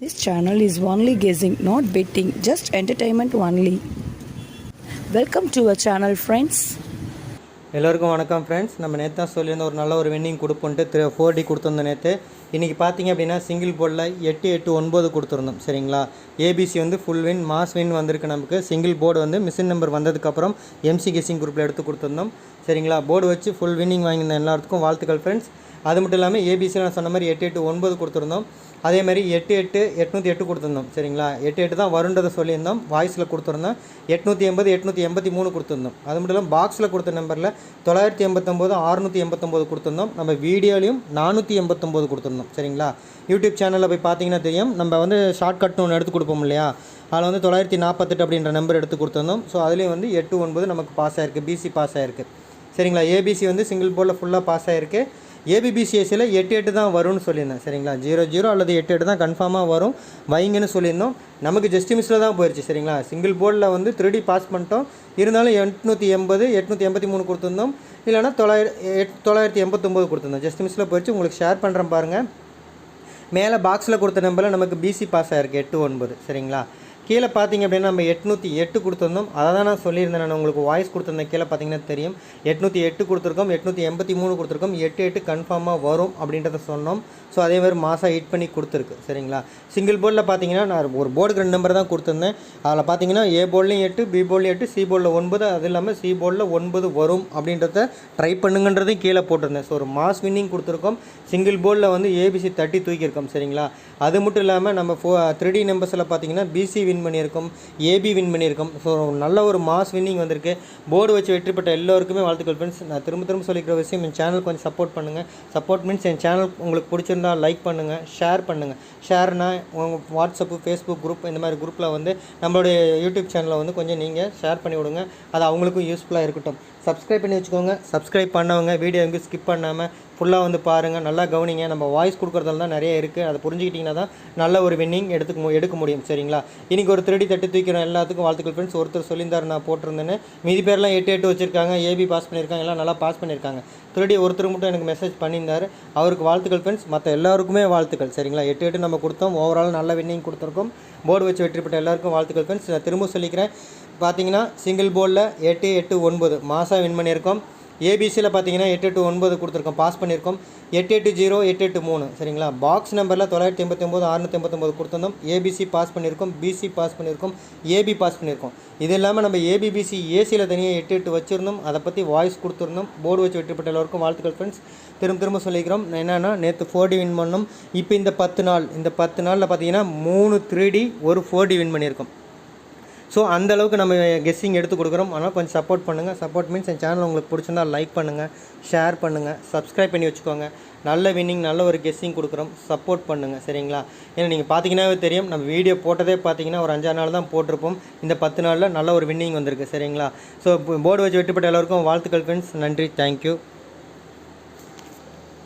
This channel is only guessing, not betting, just entertainment only. Welcome to our channel friends எல்லோருக்கும் வணக்கம் friends நம்ம நேற்று தான் சொல்லியிருந்த ஒரு நல்ல ஒரு வின்னிங் கொடுப்போன்ட்டு த்ரீ ஃபோர் டி கொடுத்துருந்தோம் நேற்று இன்றைக்கி பார்த்தீங்க அப்படின்னா சிங்கிள் போர்டில் எட்டு எட்டு ஒன்பது கொடுத்துருந்தோம் சரிங்களா? ஏபிசி வந்து ஃபுல் வின் மாஸ் வின் வந்திருக்கு நமக்கு. சிங்கிள் போர்டு வந்து மிஷின் நம்பர் வந்ததுக்கப்புறம் எம்சி கெஸிங் குரூப்பில் எடுத்து கொடுத்துருந்தோம் சரிங்களா? போர்டு வச்சு ஃபுல் வின்னிங் வாங்கியிருந்த எல்லாத்துக்கும் வாழ்த்துக்கள் ஃப்ரெண்ட்ஸ் அது மட்டும் இல்லாமல் ஏபிசியில் நான் சொன்ன மாதிரி எட்டு எட்டு ஒன்பது கொடுத்துருந்தோம். அதே மாதிரி எட்டு எட்டு எட்நூற்றி எட்டு கொடுத்துருந்தோம். சரிங்களா? எட்டு எட்டு தான் வருன்றதை சொல்லியிருந்தோம். வாய்ஸில் கொடுத்துருந்தோம். எட்நூற்றி எண்பது எட்நூற்றி எண்பத்தி மூணு கொடுத்துருந்தோம். அது மட்டும் இல்லாமல் பாக்ஸில் கொடுத்த நம்பரில் தொள்ளாயிரத்தி எண்பத்தொம்போது அறுநூற்றி எண்பத்தொம்போது கொடுத்துருந்தோம். நம்ம வீடியோலையும் நானூற்றி எண்பத்தொம்போது கொடுத்துருந்தோம். சரிங்களா? யூடியூப் சேனலில் போய் பார்த்தீங்கன்னா தெரியும். நம்ம வந்து ஷார்ட்கட் ஒன்று எடுத்து கொடுப்போம் இல்லையா? அதில் வந்து தொள்ளாயிரத்தி நாற்பத்தெட்டு அப்படின்ற நம்பர் எடுத்து கொடுத்துருந்தோம். ஸோ அதுலேயும் வந்து எட்டு ஒன்பது நமக்கு பாஸ் ஆயிருக்கு. பிசி பாஸ் ஆயிருக்கு. சரிங்களா? ஏபிசி வந்து சிங்கிள் போர்டில் ஃபுல்லாக பாஸ் ஆயிருக்கு. ஏபிபிசிஎஸ்சியில் எட்டு எட்டு தான் வரும்னு சொல்லியிருந்தேன். சரிங்களா? ஜீரோ ஜீரோ அல்லது எட்டு எட்டு தான் கன்ஃபார்மாக வரும். வைங்கன்னு சொல்லியிருந்தோம். நமக்கு ஜஸ்ட் மிஸ்ஸில் தான் போயிடுச்சு சரிங்களா? சிங்கிள் போர்டில் வந்து த்ரீடி பாஸ் பண்ணிட்டோம். இருந்தாலும் எட்நூற்றி எண்பது எட்நூற்றி எண்பத்தி மூணு கொடுத்துருந்தோம். இல்லைனா தொள்ளாயிரம் எட் தொள்ளாயிரத்தி எண்பத்தொம்போது கொடுத்துருந்தோம். ஜஸ்ட் மிஸ்ஸில் போயிடுச்சு உங்களுக்கு ஷேர் பண்ணுறேன் பாருங்கள் மேலே பாக்ஸில் கொடுத்த நம்பரில் நமக்கு பிசி பாஸ் ஆகிருக்கு எட்டு ஒன்பது. சரிங்களா? கீழே பார்த்தீங்க அப்படின்னா நம்ம எட்நூற்றி எட்டு கொடுத்துருந்தோம். அதை தான் நான் சொல்லியிருந்தேன். நான் உங்களுக்கு வாய்ஸ் கொடுத்துருந்தேன். கீழே பார்த்தீங்கன்னா தெரியும். எட்நூற்றி எட்டு கொடுத்துருக்கோம். எட்நூற்றி எண்பத்தி மூணு கொடுத்துருக்கோம். எட்டு எட்டு கன்ஃபார்மாக வரும் அப்படின்றத சொன்னோம். ஸோ அதே மாதிரி மாதம் ஹிட் பண்ணி கொடுத்துருக்கு. சரிங்களா? சிங்கிள் போர்டில் பார்த்தீங்கன்னா நான் ஒரு போர்டுக்கு ரெண்டு நம்பர் தான் கொடுத்துருந்தேன். அதில் பார்த்தீங்கன்னா ஏ போர்ட்லையும் எட்டு பி போர்ட்லையும் எட்டு சி போர்டில் ஒன்பது. அது இல்லாமல் சி போர்டில் ஒன்பது வரும் அப்படின்றத ட்ரை பண்ணுங்கன்றதையும் கீழே போட்டிருந்தேன். ஸோ ஒரு மாஸ் வின்னிங் கொடுத்துருக்கோம். சிங்கிள் போர்டில் வந்து ஏபிசி தட்டி தூக்கியிருக்கோம். சரிங்களா? அது மட்டும் இல்லாமல் நம்ம ஃபோ த்ரீ டி நம்பர்ஸில் பார்த்தீங்கன்னா பிசி வின் பண்ணியிருக்கோம் ஏபி வின் பண்ணியிருக்கோம். ஸோ நல்ல ஒரு மாஸ் வின்னிங் வந்திருக்கு. போர்டு வச்சு வெற்றி பெற்ற எல்லோருக்குமே வாழ்த்துக்கள் ஃப்ரெண்ட்ஸ் நான் திரும்ப திரும்ப சொல்லிக்கிற விஷயம் என் சேனல் கொஞ்சம் சப்போர்ட் பண்ணுங்கள் சப்போர்ட் மீன்ஸ் என் சேனல் உங்களுக்கு பிடிச்சிருந்தா லைக் பண்ணுங்கள் ஷேர் பண்ணுங்கள் ஷேர்னா உங்கள் வாட்ஸ்அப்பு ஃபேஸ்புக் குரூப் இந்த மாதிரி குரூப்பில் வந்து நம்மளுடைய யூடியூப் சேனலை வந்து கொஞ்சம் நீங்கள் ஷேர் பண்ணி விடுங்க. அது அவங்களுக்கும் யூஸ்ஃபுல்லாக இருக்கட்டும். சப்ஸ்கிரைப் பண்ணி வச்சுக்கோங்க. சப்ஸ்கிரைப் பண்ணவங்க வீடியோ எங்கேயும் ஸ்கிப் பண்ணாமல் ஃபுல்லாக வந்து பாருங்கள் நல்லா கவனிங்க. நம்ம வாய்ஸ் கொடுக்குறதுல தான் நிறைய இருக்குது அதை புரிஞ்சுக்கிட்டிங்கன்னா தான் நல்ல ஒரு வின்னிங் எடுத்துக்க மு- எடுக்க முடியும். சரிங்களா? இன்றைக்கி ஒரு திருடி தட்டு தூக்கிறோம். எல்லாத்துக்கும் வாழ்த்துக்கள் ஃப்ரெண்ட்ஸ் ஒருத்தர் சொல்லியிருந்தார் நான் போட்டிருந்தேன்னு. மீதி பேர்லாம் எட்டு எட்டு வச்சுருக்காங்க. ஏபி பாஸ் பண்ணியிருக்காங்க. எல்லாம் நல்லா பாஸ் பண்ணியிருக்காங்க. திருடி ஒருத்தர் மட்டும் எனக்கு மெசேஜ் பண்ணியிருந்தார். அவருக்கு வாழ்த்துக்கள் ஃப்ரெண்ட்ஸ் மற்ற எல்லாருக்குமே வாழ்த்துக்கள். சரிங்களா? எட்டு எட்டு நம்ம கொடுத்தோம். ஓவரால் நல்ல வின்னிங் கொடுத்துருக்கோம். போர்டு வச்சு வெற்றி பெற்ற எல்லாருக்கும் வாழ்த்துக்கள் ஃப்ரெண்ட்ஸ் நான் திரும்ப சொல்லிக்கிறேன். பார்த்தீங்கன்னா சிங்கிள் போர்டில் எட்டு எட்டு ஒன்பது. மாதம் வின் பண்ணியிருக்கோம். ஏபிசியில் பார்த்தீங்கன்னா எட்டு எட்டு ஒன்பது கொடுத்துருக்கோம். பாஸ் பண்ணியிருக்கோம். எட்டு எட்டு ஜீரோ எட்டு எட்டு மூணு. சரிங்களா? பாக்ஸ் நம்பரில் தொள்ளாயிரத்தி எண்பத்தி ஒம்பது அறுநூற்றி எண்பத்தொம்போது கொடுத்துருந்தோம். ஏபிசி பாஸ் பண்ணியிருக்கோம். பிசி பாஸ் பண்ணியிருக்கோம். ஏபி பாஸ் பண்ணியிருக்கோம். இது இல்லாமல் நம்ம ஏபிபிசி ஏசியில் தனியாக எட்டு எட்டு வச்சுருந்தோம். அதை பற்றி வாய்ஸ் கொடுத்துருந்தோம். போர்டு வச்சு வெற்றி பெற்ற எல்லோருக்கும் வாழ்த்துக்கள் ஃப்ரெண்ட்ஸ் திரும்ப திரும்ப சொல்லிக்கிறோம். என்னென்னா நேற்று ஃபோர் டி வின் பண்ணோம். இப்போ இந்த பத்து நாள் இந்த பத்து நாளில் பார்த்தீங்கன்னா மூணு த்ரீ டி ஒரு ஃபோர் டி வின் பண்ணியிருக்கோம். ஸோ அந்தளவுக்கு நம்ம கெஸ்ஸிங் எடுத்து கொடுக்குறோம். ஆனால் கொஞ்சம் சப்போர்ட் பண்ணுங்கள் சப்போர்ட் மீன்ஸ் என் சேனல் உங்களுக்கு பிடிச்சிருந்தா லைக் பண்ணுங்கள் ஷேர் பண்ணுங்கள் சப்ஸ்கிரைப் பண்ணி வச்சுக்கோங்க. நல்ல வின்னிங் நல்ல ஒரு கெஸ்ஸிங் கொடுக்குறோம். சப்போர்ட் பண்ணுங்கள் சரிங்களா? ஏன்னா நீங்கள் பார்த்தீங்கன்னாவே தெரியும். நம்ம வீடியோ போட்டதே பார்த்தீங்கன்னா ஒரு அஞ்சாறு நாள் தான் போட்டிருப்போம். இந்த பத்து நாளில் நல்ல ஒரு வின்னிங் வந்திருக்கு சரிங்களா? ஸோ போர்டு வச்சு வெட்டுப்பட்ட எல்லாருக்கும் வாழ்த்துக்கள் ஃப்ரெண்ட்ஸ் நன்றி. தேங்க்யூ